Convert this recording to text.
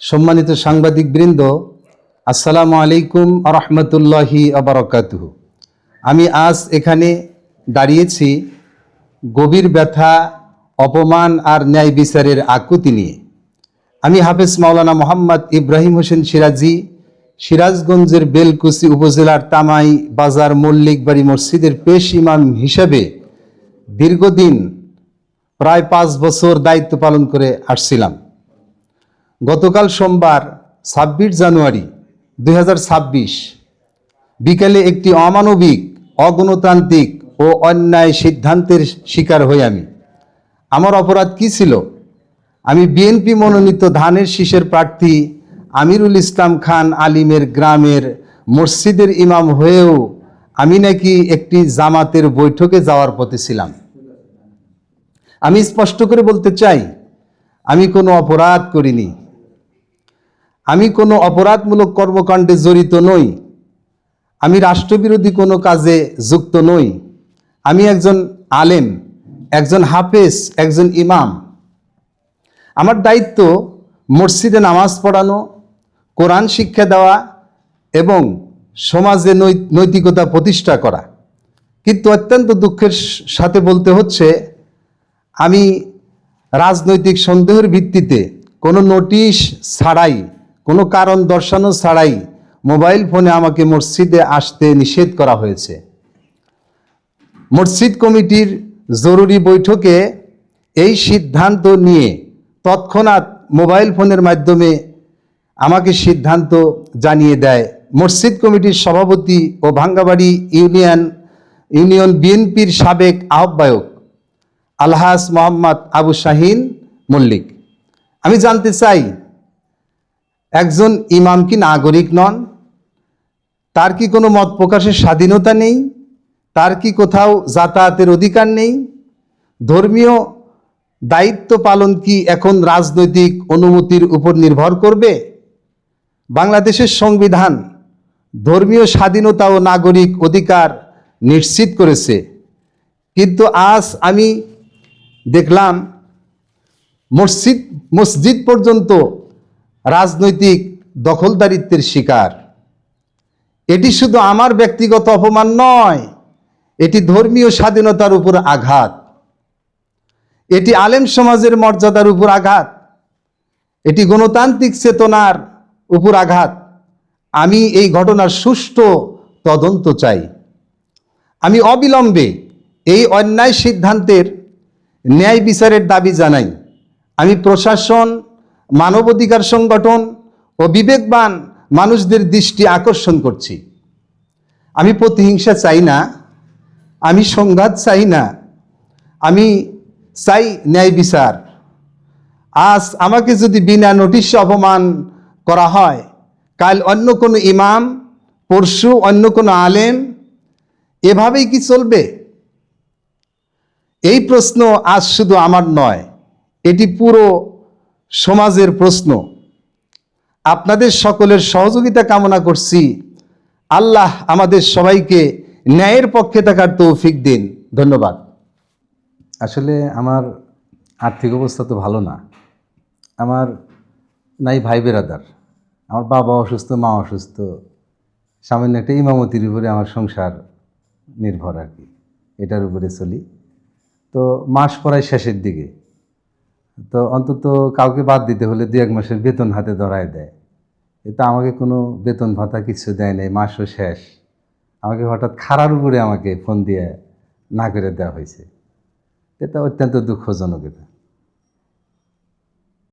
সম্মানিত সাংবাদিক বৃন্দ আসসালামু আলাইকুম রহমতুল্লাহি আবরকাতুহ আমি আজ এখানে দাঁড়িয়েছি গভীর ব্যথা, অপমান আর ন্যায় বিচারের আকুতি নিয়ে। আমি হাফেজ মাওলানা মোহাম্মদ ইব্রাহিম হোসেন সিরাজি, সিরাজগঞ্জের বেলকুচি উপজেলার তামাই বাজার মল্লিক বাড়ি মসজিদের পেশ ইমাম হিসেবে দীর্ঘদিন, প্রায় পাঁচ বছর দায়িত্ব পালন করে আসছিলাম। গতকাল সোমবার ছাব্বিশ জানুয়ারি দুই বিকেলে একটি অমানবিক, অগণতান্ত্রিক ও অন্যায় সিদ্ধান্তের শিকার হই আমি। আমার অপরাধ কি ছিল? আমি বিএনপি মনোনীত ধানের শীষের প্রার্থী আমিরুল ইসলাম খান আলিমের গ্রামের মসজিদের ইমাম হয়েও আমি নাকি একটি জামাতের বৈঠকে যাওয়ার পথে ছিলাম। আমি স্পষ্ট করে বলতে চাই, আমি কোনো অপরাধ করিনি। আমি কোনো অপরাধমূলক কর্মকাণ্ডে জড়িত নই। আমি রাষ্ট্রবিরোধী কোনো কাজে যুক্ত নই। আমি একজন আলেম, একজন হাফেজ, একজন ইমাম। আমার দায়িত্ব মসজিদে নামাজ পড়ানো, কোরআন শিক্ষা দেওয়া এবং সমাজে নৈতিকতা প্রতিষ্ঠা করা। কিন্তু অত্যন্ত দুঃখের সাথে বলতে হচ্ছে, আমি রাজনৈতিক সন্দেহের ভিত্তিতে কোনো নোটিশ ছাড়াই কোনো কারণ দর্শানো ছাড়াই মোবাইল ফোনে আমাকে মসজিদে আসতে নিষেধ করা হয়েছে। মসজিদ কমিটির জরুরি বৈঠকে এই সিদ্ধান্ত নিয়ে তৎক্ষণাৎ মোবাইল ফোনের মাধ্যমে আমাকে সিদ্ধান্ত জানিয়ে দেয় মসজিদ কমিটির সভাপতি ও ভাঙ্গাবাড়ি ইউনিয়ন ইউনিয়ন বিএনপির সাবেক আহ্বায়ক আলহাস মোহাম্মদ আবু শাহিন মল্লিক। আমি জানতে চাই একজন ইমাম কি নাগরিক নন? তার কি কোনো মত প্রকাশের স্বাধীনতা নেই? তার কি কোথাও যাতায়াতের অধিকার নেই? ধর্মীয় দায়িত্ব পালন কি এখন রাজনৈতিক অনুমতির উপর নির্ভর করবে? বাংলাদেশের সংবিধান ধর্মীয় স্বাধীনতা ও নাগরিক অধিকার নিশ্চিত করেছে। কিন্তু আজ আমি দেখলাম মসজিদ মসজিদ পর্যন্ত রাজনৈতিক দখলদারিত্বের শিকার। এটি শুধু আমার ব্যক্তিগত অপমান নয়, এটি ধর্মীয় স্বাধীনতার উপর আঘাত। এটি আলেম সমাজের মর্যাদার উপর আঘাত। এটি গণতান্ত্রিক চেতনার উপর আঘাত। আমি এই ঘটনার সুষ্ঠু তদন্ত চাই। আমি অবিলম্বে এই অন্যায় সিদ্ধান্তের ন্যায় বিচারের দাবি জানাই। আমি প্রশাসন মানবাধিকার সংগঠন ও বিবেকবান মানুষদের দৃষ্টি আকর্ষণ করছি। আমি প্রতিহিংসা চাই না, আমি সংঘাত চাই না, আমি চাই ন্যায় বিচার। আজ আমাকে যদি বিনা নোটিশে অপমান করা হয়, কাল অন্য কোনো ইমাম, পরশু অন্য কোনো আলেম, এভাবেই কি চলবে? এই প্রশ্ন আজ শুধু আমার নয়, এটি পুরো সমাজের প্রশ্ন। আপনাদের সকলের সহযোগিতা কামনা করছি। আল্লাহ আমাদের সবাইকে ন্যায়ের পক্ষে থাকার তৌফিক দিন। ধন্যবাদ। আসলে আমার আর্থিক অবস্থা তো ভালো না। আমার নাই ভাই বেরাদার। আমার বাবা অসুস্থ, মা অসুস্থ। সামান্য একটা ইমামতির উপরে আমার সংসার নির্ভর আর কি। এটার উপরে চলি। তো মাস পড়ায় শেষের দিকে। তো অন্তত কাউকে বাদ দিতে হলে দু এক মাসের বেতন হাতে ধরায় দেয়। এটা আমাকে কোনো বেতন ভাতা কিছু দেয় নাই, মাসও শেষ। আমাকে হঠাৎ খারার উপরে আমাকে ফোন দিয়ে না করে দেওয়া হয়েছে। এটা অত্যন্ত দুঃখজনক এটা।